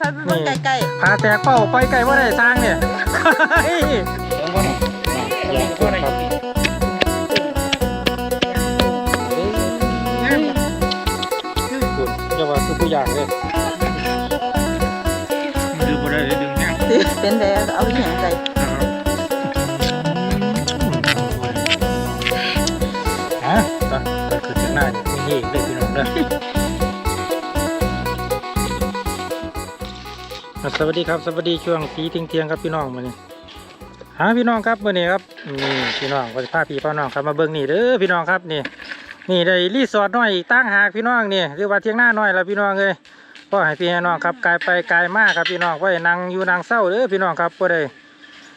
พาไปเบิ่งใกล้พาแตกเป้าไปไกลว่าได้สร้างเนี่ยเฮ้ยอยากพูดครับคุณจะว่าคือผู้อยากเลยดูบ่ได้เลยดึงแห้งๆสิเป็นแดดเอาอีหยังใส่ฮะตอนตอนคือถึงหน้าเนี่ยมีเฮกเลยพี่น้องเด้อ สวัสดีครับสวัสดีช่วงสีเที่ยงๆครับพี่น้องมานี่หาพี่น้องครับมื่อนี้ครับนี่พี่น้องวันพาพี่พ่อน้องครับมาเบิ่งนี่เด้อพี่น้องครับนี่ นี่ได้รีสอร์ทน้อยอีกตั้งหากพี่น้องนี่หรือว่าเที่ยงหน้าน้อยแล้วพี่น้องเลยก็ให้พี่ให้น้องครับกลายไปกลายมากครับพี่น้องว่านั่งอยู่นั่งเศร้าเด้อพี่น้องครับก็ได้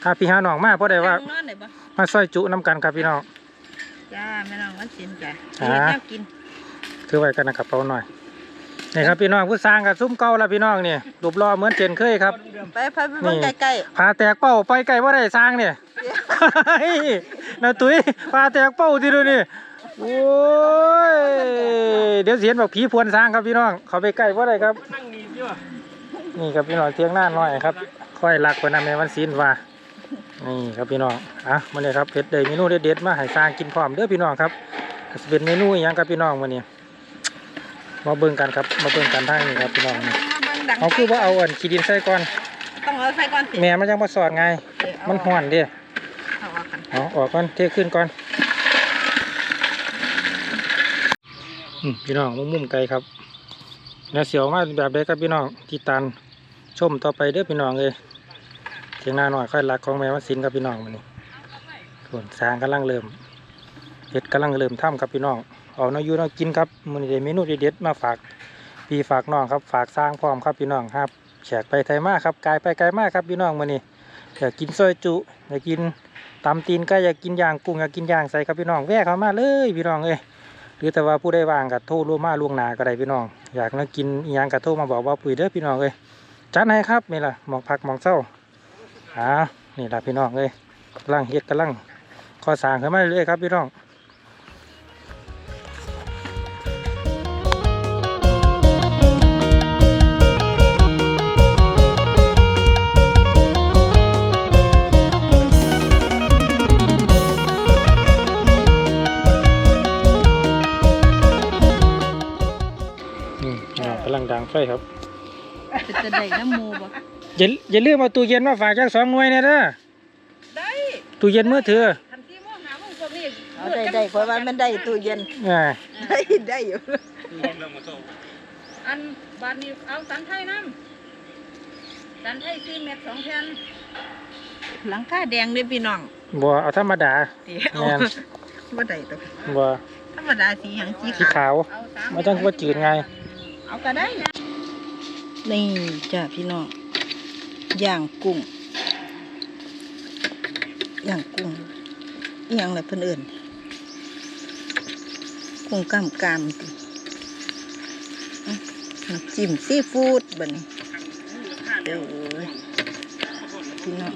หาพี่หาน้องมากเพราะได้ว่านอนได้บ่มาซอยจุน้ำกันครับพี่น้องจ้าแม่น้องวันศิลป์จ้ะอ่าเฮ็ดแนวกินถือไว้กันนะครับเปาหน่อย นี่ครับพี่น้องผู้สร้างกับซุ้มเก่าแล้วพี่น้องนี่รูปรอเหมือนเจนเคยครับ ไปพาไปเบิ่งใกล้พาแตกเป้าไปไกลว่าได้สร้างเนี่ย นาตุ้ยพาแตกเป้าที่ดูนี่โอ้ยเดี๋ยวเสียนบอกผีพวนสร้างครับพี่น้องเขาไปใกล้ว่าได้ครับ นั่งนี่เดียวนี่ครับพี่น้องเที่ยงหน้าน้อยครับ ค่อยรักกว่านั้นในวันศีลว่านี่ครับพี่น้องอะมาเลยครับเพชรได้เมนูเด็ดๆมาให้สร้างกินพร้อมเด้อพี่น้องครับจะเป็นเมนูอหยังครับพี่น้องวันนี้ มาเบิ่งกันครับ มาเบิ่งกันทางนี้ครับพี่น้องๆนี่มาเบิ่งดังเอาคือว่าเอาอันขี้ดินใส่ก่อน ต้องเอาใส่ก่อนสิแม่มันยังมาสอดไงเออเอามันห่อนเด้เอาออกกันเอาออกก่อนเทขึ้นก่อนอืมพี่น้องมุมมุมไกลครับแล้วเสียวมาแบบใดครับพี่น้องที่ตันชมต่อไปเด้อพี่น้องเลยเทียงหน้าหน่อยค่อยรักของแม่วันศิลป์ครับพี่น้องมันนี่ส่วนสร้างกำลังเริ่มเห็ดกำลังเริ่มทำครับพี่น้อง เอาเนาะอยู่เนาะกินครับมันนี้ได้เมนูเด็ดๆมาฝากพี่ฝากน้องครับฝากสร้างพร้อมครับพี่น้องครับแขกไปไทยมากครับไกลไปไกลมากครับพี่น้องมันนี่อยากกินซอยจุอยากกินตำตีนก็อยากกินย่างกุ้งอยากกินย่างใส่ครับพี่น้องแวะเข้ามาเลยพี่น้องเอ้ยหรือแต่ว่าผู้ได้วางกับโทรล่วงมาล่วงหนาก็ได้พี่น้อง อยากนักกินย่างกับโทรมาบอกว่าปุ๋ยเด้อพี่น้องเอ้ยจัดให้ครับนี่ล่ะหมองผักหมองเศร้าอ่านี่ล่ะพี่น้องเอ้ยกำลังเฮ็ดกำลังข้อสางขึ้นมาเรื่อยครับพี่น้อง กำลังดังไฟครับจะได้น้ำหมูบ่อย่าอย่าลืมเอาตู้เย็นมาฝากจักสองหน่วยเนี่ยเด้อได้ตู้เย็นมือถือคันที่มองหามึงพวกนี้เอาได้ได้เพราะว่ามันได้ตู้เย็นอ่าได้ได้อยู่อันบาทนี้เอาสันไทยน้ำสันไทยสี่เม็ดสองแผ่นหลังคาแดงเด้อพี่น้องบัวเอาธรรมดาเดี๋ยวแม่นบ่ได้ตัวบัวธรรมดาสีหยังสีสีขาวขาวเอาสามมันจังว่าจืดไง เอาก็ได้ นี่จ้ะพี่น้องย่างกุ้งย่างกุ้งอย่างไรเพิ่นเอื่นกุ้งก้ามกามติอื้อน้ำจิ้มซีฟู้ดบันี้เดี๋ยวพี่น้อง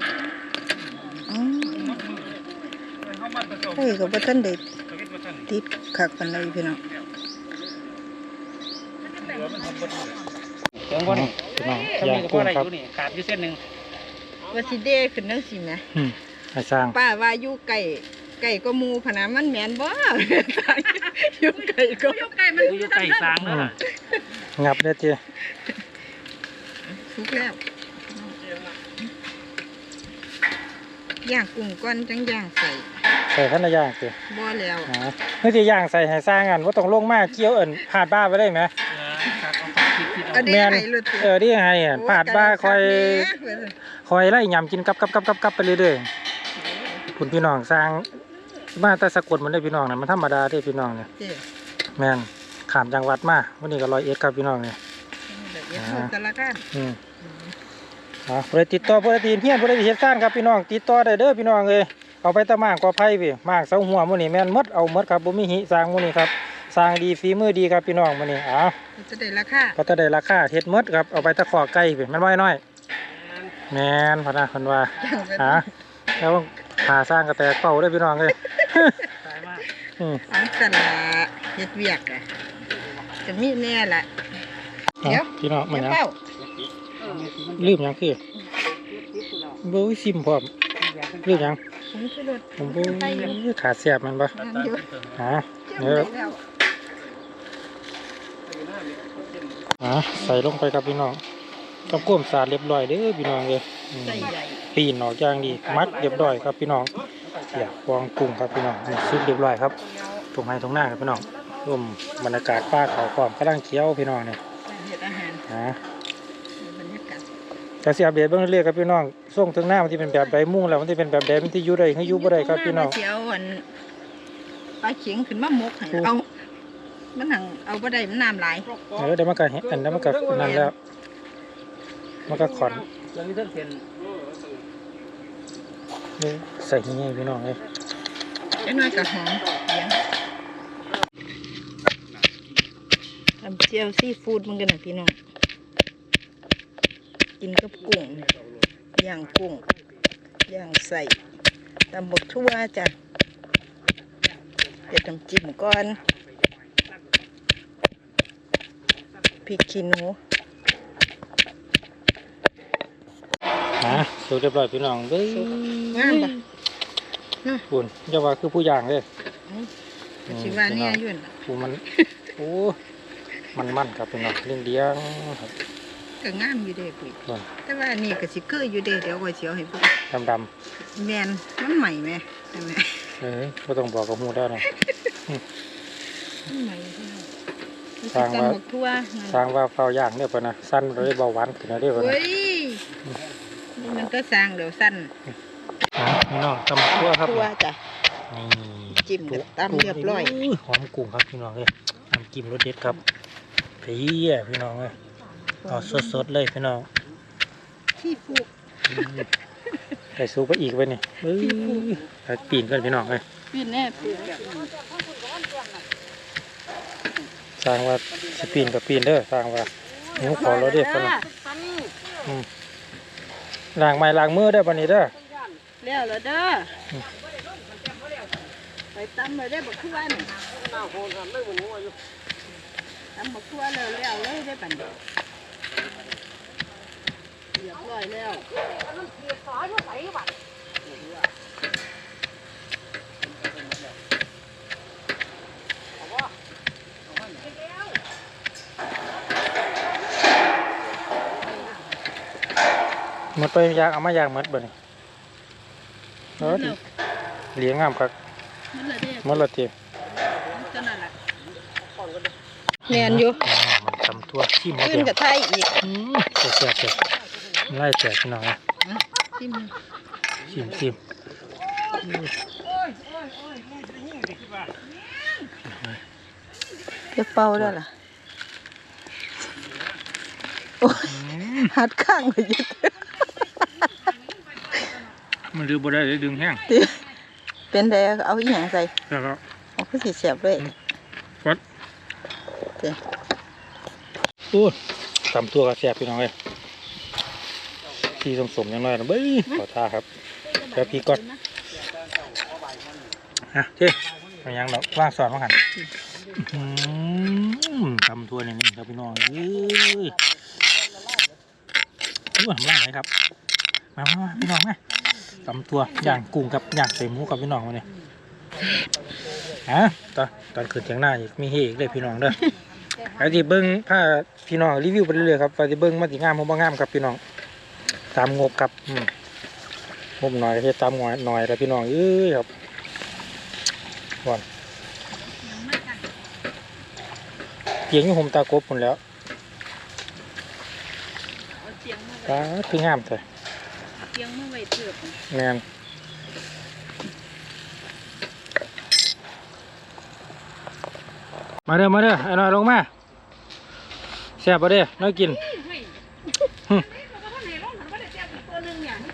เฮ้ยก็บ่ทันได้ติดคักปานใดพี่น้อง เสียงบ่นี่พี่น้องถ้าย่ามีงก็พกุ้องได้อครับยู่นี่ขาดอยู่เส้นหนึงว่าสิเดขึ้นจังซี่แหมอืมให้สร้างป้าว่าอยู่ไก่ไก่ก็หมูพะนะมันแม่นบ่ อยู่ไก่ก็ยกไก่มันอยู่ใกล้สางนั่นน่ะงับได้เจีสุกแล้วย่างกุ้งก้อนจังย่างใส่ใส่ขั้นละย่างเจีบ่แล้วอ่าเมื่อจะย่างใส่ให้สร้างกันว่าต้องลงมาเกี่ยวเอิญผาดบ้าไปได้ไหม อาอันนี้แม่นไห้เลยติเออที่ให้อะผาดบ้าคอยโไก่คักแหน่คอยไล่ยำกินกับกับกับกับกับไปเรื่อยๆคุณพี่น้องสร้างมาแต่สะกดมันได้พี่น้องนะมันธรรมดาได้พี่น้องเนี่ยเจ้แม่นขามจังหวัดมาวันนี้ก็ร้อยเอ็ดครับพี่น้องเนี่ย เดี๋ยวเอาแต่ละกันอืมอ่าผู้ใดติดต่อผู้ใดตีนเฮียนผู้ใดสิเฮ็ดซ่านครับพี่น้อง ติดต่อได้เด้อพี่น้องเอ้ยเอาไปตะมากกว่าไผพี่มากเสาหัวมื้อนี้แม่นหมดเอาหมดครับบ่มีหิสร้างมื้อนี้ครับ สร้างดีฝีมือดีครับพี่น้องมื้อนี้อ้าวจะได้ราคาก็จะได้ราคาเฮ็ดหมดครับเอาไปตะขอไก่พี่แม่นบ่น้อยแม่นพะนะเพิ่นว่าย่างไปหาแล้วหาสร้างก็แตกเป้าเด้อพี่น้องเอ้ยตายมากอืมอันสันละเฮ็ดเวียกอะจะมีแน่ละเดี๋ยวพี่น้องเดี๋มื้ยอวนี้เป้าเออลืมหยังคือบ่ซิมพร้อมลืมหยังผมคือรถผมบ่ขาดแซ่บมันบ่งานเยอะหาเจ้าเดี๋ยว แล้วหาใส่ลงไปครับพี่น้องต้องก้มสะอาดเรียบร้อยเด้อพี่น้องเอ้ยอืมใส่ใหญ่ปีนออกอย่างดีมัดเรียบร้อยครับพี่น้องเสียบวางกุ้งครับพี่น้องนี่ซุปเรียบร้อยครับตรงไห้ตรงหน้าครับพี่น้องร่วมบรรยากาศป้าเขาพร้อมกำลังเคี้ยวพี่น้องเนี่ยเฮ็ดอาหารฮะบรรยากาศจะเสียบเบียดเบื้องเรียกครับพี่น้องส่งถึงหน้ามันที่เป็นแบบใดมุ่งแล้วมันที่เป็นแบบใดมันที่อยู่ได้ให้อยู่บ่ได้ครับพี่น้องเสียวอันปลาเข็งขึ้นมาหมกให้โอ้เอา มันหังเอาบ่ได้มันน้ำหลายเออเดี๋ยวมันก็เห็นอันนั้นมันก็นั่นแล้ว มันก็ขอนยังมีเส้นเส้นนี่ใส่เงี้ยพี่น้องเลยเจ้าน้อยก็หอมเลี้ยงทำเจียวซีฟู้ดมันกันนะพี่น้อง กินกับกุ้งย่างกุ้งย่างใส่ตำบกทั่วจ้ะเดี๋ยวทำจิ้มก่อน พริกขี้หนูฮะสุกเรียบร้อยพี่น้องเด้ยงามปะคุณอย่าว่าคือผู้ย่างเลยชิว่าเนี่ยอยุ่นล่ะผู้มันโอ้มันมันครับพี่น้องเลี้ยงเลี้ยงครับก็งามอยู่เด้พี่ส่วนแต่ว่านี่ก็สิคืออยู่เด้เดี๋ยวก็สิเอาให้เพิ่นดำดแม่นมันใหม่แม่ใช่ไหมำเอ้ยไม่ต้องบอกกับหมูได้นะมันใหม่พี่น้องมัน สร้างสิว่าตำบักทั่วสร้างว่าเฝ้าย่างเนี่ยเพิ่นนะสั้นเลยเบาหวานขึ้นแล้วเด้อเพิ่นโอ้นะยนี่มันก็สร้างเดี๋ยวสั้นอะพี่น้องตำทั่วครับทั่วจ้ะนี่จิ้มกับตำเรียบร้อยโหอมกุ้งครับพี่น้องเลยน้ำจิ้มรสเด็ดครับเพี้ยพี่น้องเลยเอาสดๆเลยพี่น้องที่ฟูกใส่ซุปไปอีกไปนี่เอ้ยไปปีนกันพี่น้องเลยพี่แน่ปู สร้างว่าสปีนกับปีนเด้อสร้างว่าหนูขอรถเด็ดกันนะอืมล้างไม้ล้างมือได้อปะนี้เด้อแล้วเหรอเด้ออมไปตำเลยได้บักทั่วนี่ตำบักทั่วแล้วแล้วเลยได้ปันเดียวเรียบร้อยแล้ว มดไปยางเอามายางหมดบ่นี่เออเหลียงงามครับมันละเด้หมดละเตียเท่านั้นล่ะแน่นอยู่มันทำทั่วชิมหมดขึ้นเดียวกับไทยอีกอืมแซ่บๆเลยไล่แตกพี่น้องเลยจิ้มชิมชิมจะเป่าได้ล่ะ โอ้ยหัดข้างไปยึ ดมันดื้อบ่ได้เลยดึงแห้งเป็นไดเอาอีหยังใส่แล้วก็เอาคือสิเสียบเลยวัดเด้อโอ้ตำตัวกระแซ่บพี่น้องเลยที่สมสมๆยังน้อยนะเบ้ยขอท่าครับเดี๋ยวพี่ก่อนฮะเจ๊เอายังดอกว่างสอนมาหันอื้อหือตำตัวนี่นี่ครับพี่น้องเอ้ยอู้ทำล่างไหมครับมามามาพี่น้องมา ตำตัวย่างกุ้งกับย่างใส่หมูกับพี่น้องมาเนี่ยฮะตอนตอนขึ้นเทียงหน้าอีกมีเฮอีกเลยพี่น้องเด้อไอ้ที่เบิ้งถ้าพี่น้องรีวิวไปเรื่อยๆครับไปที่เบิ้งมาสิงามผมบ่งามครับพี่น้องตามงบครับงบหน่อยก็เฮ็ดตามหน่อยหน่อยแล้วพี่น้องเอ้ยครับก่อนเกียงอยู่ห่มตากบพุ่นแล้วเอาเสียงาตาคืองามเสีย งมาไว้เถิบแม่นมาเด้อมาเด้อไอ้น้อยลงมาแซ่บบ่เด้อน้อยกิน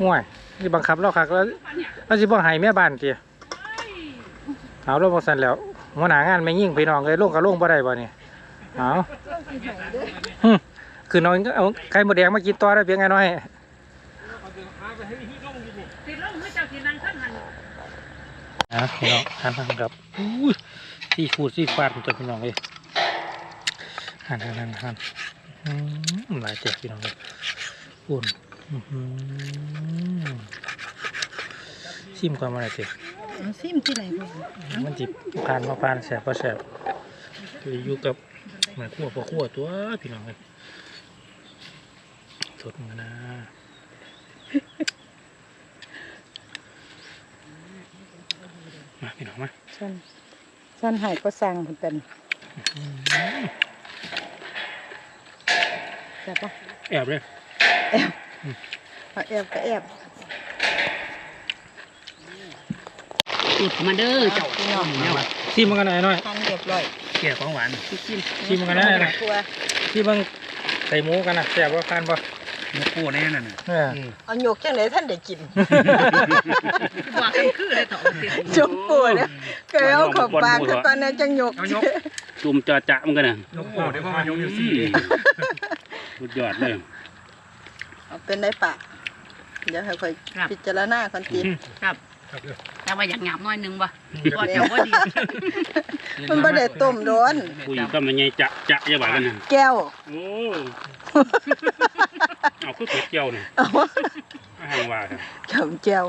ห่วยนี่บังคับเราคักแล้วเราสิบ่ให้แม่บ้านติเอาลงบ่สั่นแล้วหัวหน้างานไม่ยิ่งพี่น้องเอ้ยลงก็ลงบ่ได้บ่นี่เอาหึคือน้อยก็เอาไข่มดแดงมากินต่อได้เพียงไงน้อย ติดลงให้เจ้าที่นั่งข้างหัน นะพี่น้องหันทางกับอุ้ยซีฟูดซีฟาดตัวพี่น้องเอ้ยหันหันหันหันอืมหลายเจ็บพี่น้องเลยอุ่นอื้อหือชิมก่อนมาหน่อยสิเอาซิมที่ไหนพ่อมันจิผ่านมาผ่านแสบพอแสบอยู่กับเหมือนขั้วพอขั้วตัวพี่น้องเลยสดเหมือนกันนะ มาพี่น้องมาสั้นสั้นใหายก็สั่งเพิ่นเป็นแต่บปะแอบเลยเอาแอบก็แอบจุดมาเด้อเจ้าพี่น้องมาชิมมันกันหน่อยหน่อยทำเรียบร้อยเกี่ยของหวานพี่กินชิมกันได้นะครัวชิมมันใส่หมูกันนะแสบว่าผ่านปะ นกโก้แน่นั่นน่ะเออเอาหยกจังไหนท่านได้กินว่ากันคือเลยเถอะติจมปูนะเคยเอาเขอบปากตอนนั้นจังหยกจุ่มจอจะมันกันน่ะนกโก้เดี๋ยวพ่อมายกนิ้วสี่สุดยอดเลยเอาเป็นได้ปะเดี๋ยวให้ค่อยพิจารณาคนตีครับครับเด้อแต่ว่าอยากหยาบน้อยนึงบ่บ่จะบ่ดีมันบ่ได้ต้มโดนคุยก็มันไงจะจะจะบ่ากันน่ะแก้วโอ้เอา คือเป็ดเจียวน่ะเอาอาหารว่าครับจำแก้ว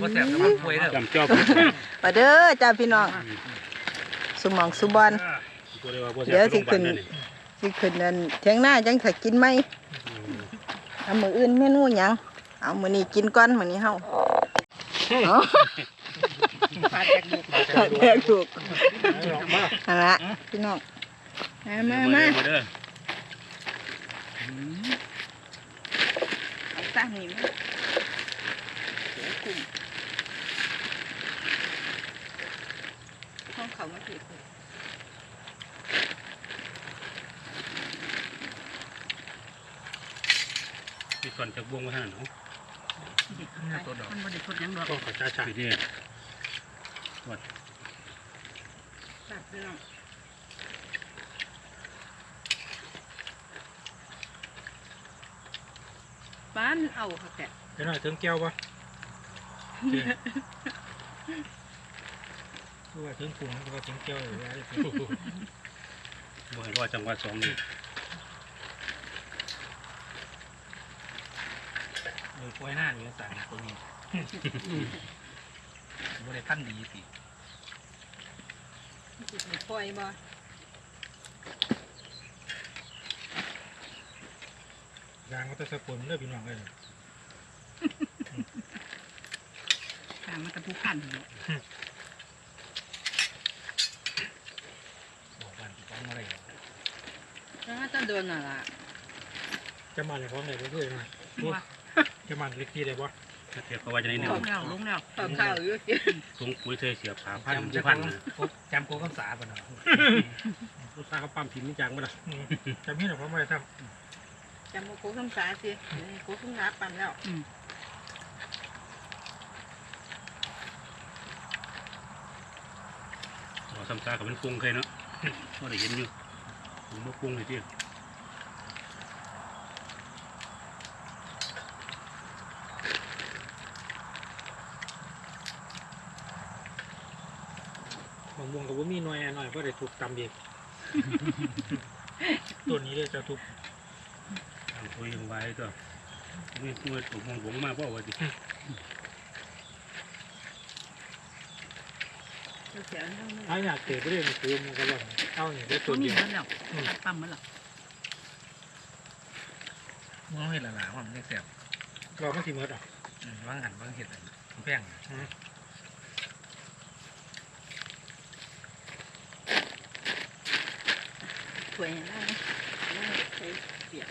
บ่แสบน้ำมันป่วยเด้อจำเจ้ามาเด้อจ้าพี่น้องสุหมองสุบอนเดี๋ยวสิขึ้นสิขึ้นนั่นเที่ยงหน้าจังถ้ากินไหมเอามื้ออื่นเมนูหยังเอามื้อนี้กินก่อนมื้อนี้เฮาเอาฟาดแตกบุกแท้ถูกมาเอาละพี่น้องมามามาเด้อเอา ตั้งนี่มาเดี๋ยวคุมห้องเขามาผิดมีส่วนจากวงมาท่านเนาะมันบ่ได้ทดหยังดอกก็ขอจ้าชาไปที่ครับพี่น้องบ้านเอาค่ะแกเดี๋ยวหน่อยถึงแก้วปะดูว่าถึงปรุงดูว่าถึงแก้วหรือว่าบ่ให้รอจังหวัดสองนี่เออป่วยหน้านี่สั่งตรงนี้บ่ได้พันดีสิปล่อยบ่ ยางก็จะสกุลเด้อพี่น้องเอ้ยทางมันตะผู้พันอยู่บอกวันที่ต้องอะไรแล้วจะโดนน่ะล่ะจะมาในพร้อมไหนเพื่อนๆนะจะมาเล็กที่ได้บ่ถ้าเทียบกับว่าจะได้หนึ่ลงงแล้วลงแล้วข้าวข้าวอยู่สิถุงปุ๋ยเทเสียบผาพันจำจะจะพัพันนนะจำโกคำสาป่ะเนาะลูกค้าเขาปั๊มพิมพ์นี่จังมั้ยล่ะจำนี่หรอเพราะไม่ได้ท จำโมโคคำสาสิโคคำสาปั่นแล้วอ๋อซ้ำซากับเป็นปรุงเคยเนาะก็ได้เห็นอยู่ผมบ่ปรุงเลยที่ำมะม่วงกับว่ามีหน่อยหน่อยก็ได้ถูกตำอีกตัวนี้เลยจะถูก ทำปุ๋ยยังไว้ก็นี่เมื่อถูกมองหลงมาเพราะว่าดิเสียงนั่งถ้าอยากเตะไปเรื่อยมันคือมันก็ว่าเอาอย่างได้ตัตัววนี้เดียวหมดแล้วตัดปั๊มหมดแล้วมองเห็นหลาๆว่ามันยังแสบเราไม่ทีเมิดอะอืมว่างหันว่างเห็ดอันแพงถวยให้ได้ใส่ เปียก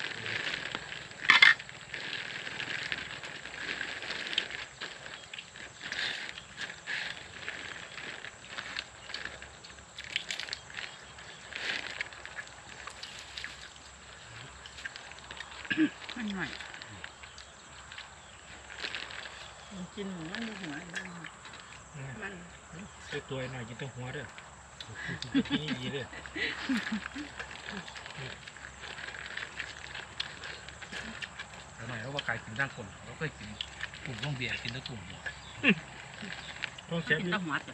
มันหน่อยมันกินหัวมันดูหัวมันไอตัวหน่อยกินต้องหัวด้วยนี่ดีเลย แล้ว หน่อยเราว่าไก่กินร่างคนเราก็กินกลุ่มต้องเบียร์กินแตะกลุ่มต้องเสียกินแตะหัวจ้ะ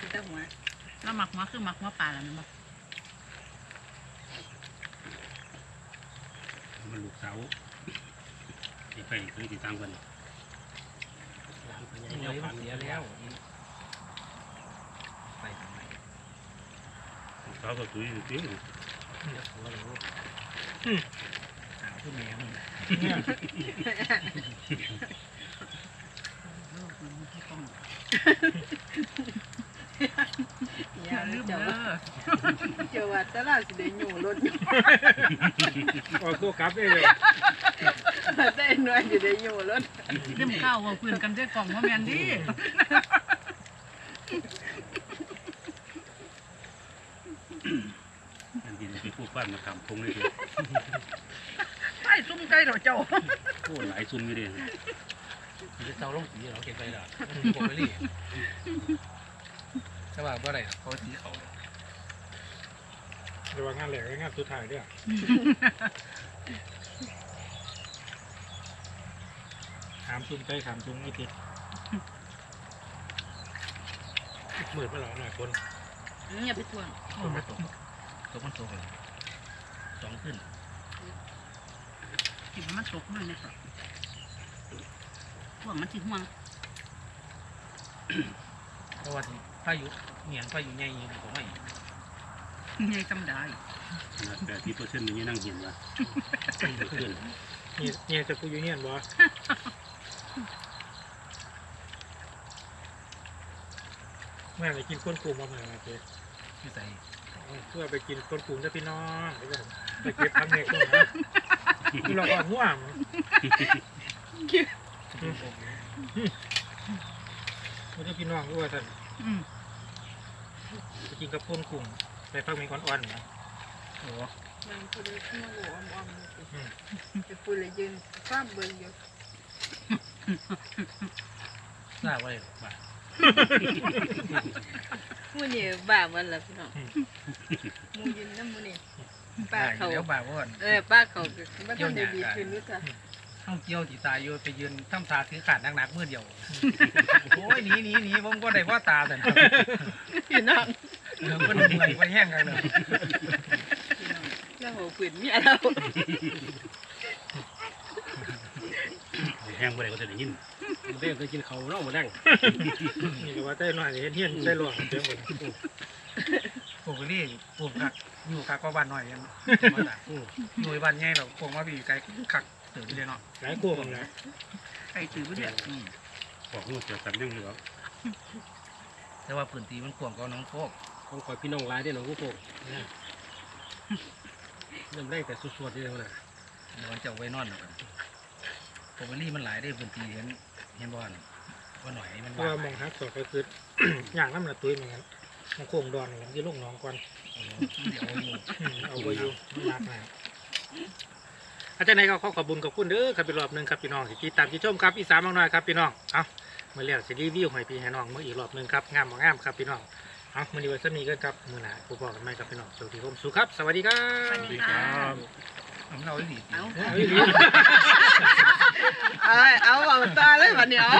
กินแต่หัวแล้วหมักหัวคือหมักหัวปลาแล้วแมันบ่มันลูกสาวก่เคยติดตามกันนี่เลยมันเสียแล้วไปทำไมเขาก็ตุยจริงเดี๋ยวหัวเรา หาผู้แม่มึงเนี่ยอย่าลืมเด้อเจ้าว่าแตลาสิได้อยู่รถออกตัวกลับได้เลยได้หน่อยสิได้อยู่รถเริ่มข้าวว่าพื้นกันด้วยกล่องว่าแมนดิอันที่ไปพูดบ้านมาทำคงเลยเดียวไอ้ซุ่มไก่เหรอเจ้าโอ้หลายซุ่มอยู่เดียวมันจะเศร้าลงสีเราเก็บไปแล้วผมไม่รีบแต่ว่าเมื่อไรเขาสีเขาเดี๋ยวว่างานแหลกงานสุดท้ายเด้อถามซุ้มใกล้ถามซุ้มไม่ติดเหมือนมาหลอกหน่อยคนอย่าไปทวนคนไม่ตกตกมันตกเลยสองขึ้น กินมันตกด้วยนะครับห่วงมันสิห่วงเพราะว่าพายุเหนียนพายุใหญ่ยังผมไม่ไงจำได้ขนาดแปดสิบเปอร์เซ็นต์นี่นั่งเห็นว่าขึ้นนี่เนี่ยจะกูอยู่เนียนบ่แม่ไปกินก้นปูมาเมื่อไหร่เจ๊ที่ใส่เพื่อไปกินก้นปูจะพี่น้องเดี๋ยวก่อนไปเก็บทำเน็กก่อ นนะคือเราก่อนง่วงมันจะพี่น้องด้วยท่านอืมไปกินกับก้นกุ้งไปฟังมีก้อนอ่อนๆนะโอ้มันพูดขึ้นมาหัวอ้อมๆจะพูดเลยยืนฟ้าเบิ่งอยู่ทราบไว้ว่ามื้อนี้บ้ามันล่ะพี่น้องหมูยินน้ำมื้อนี้ ป้าเขาเดี๋ยวบ่าวว่าเออป้าเขาก็บ่ทันได้ดีขึ้นนี่ค่ะต้องเกี่ยวที่ตายอยู่ไปยืนทำตาถือขาดหนักๆมือเดียวโอ้ยหนีหนีหนีผมก็ได้ว่าตาแต่พี่น้องเรื่องก็เหนื่อยไปแห้งกันเลยแล้วหัวปืนเมียเราแห้งไปเลยก็จะได้ยินเรื่องเคยกินเขาเนาะมาแดงนี่ก็ว่าได้หน่อยเห็นเฮียนได้หลวงเต็มหมดปกติปลูกผัก อยู่คักก็บ้านหน่อยกันมาจากหน่วยบ้านใหญ่เราปลูกมาปีไกลคักเติบไปเลยเนาะหลายคู่กันนะไก่ถือไปด้วยบอกว่าจะจำยังเหลือแต่ว่าพื้นที่มันกว้างกว่าน้องโคกของคอยพี่น้องหลายได้อน้องกุ๊กโกเริ่มแรกแต่สวดๆนี่แล้วนะเดี๋ยวมันจะเอาไว้นอนกันปกติมันหลายได้พื้นที่เห็นเห็นบ่อนว่าหน่อยมันเพราะว่ามองหาสอบก็คืออย่างน้ำหนักตุ้ยเหมือนกัน มันโค้งดอนเหมือนกันที่ลูกน้องก่อนเดี๋ยวอยู่อืมเอาไปอยู่มันรักนะอาจารย์ไหนก็ขอขอบคุญขอบคุณเด้อครับเป็นรอบหนึ่งครับพี่น้องที่ติดตามที่ชมครับอีสานมากน้อยครับพี่น้องเอาเมื่อเรียกสิรีวิวให้พี่ให้น้องเมื่ออีกรอบหนึ่งครับงามบ่งามครับพี่น้องเอามื่อนี้ไว้สมีกันครับมือหนาผู้บอกกันไหมครับพี่น้องสวัสดีผมสุขครับ สวัสดีครับสวัสดีค่ะผมเราได้ดีเอาเอาอีหลี เอา เอาเอาตาเลยวันนี้เอา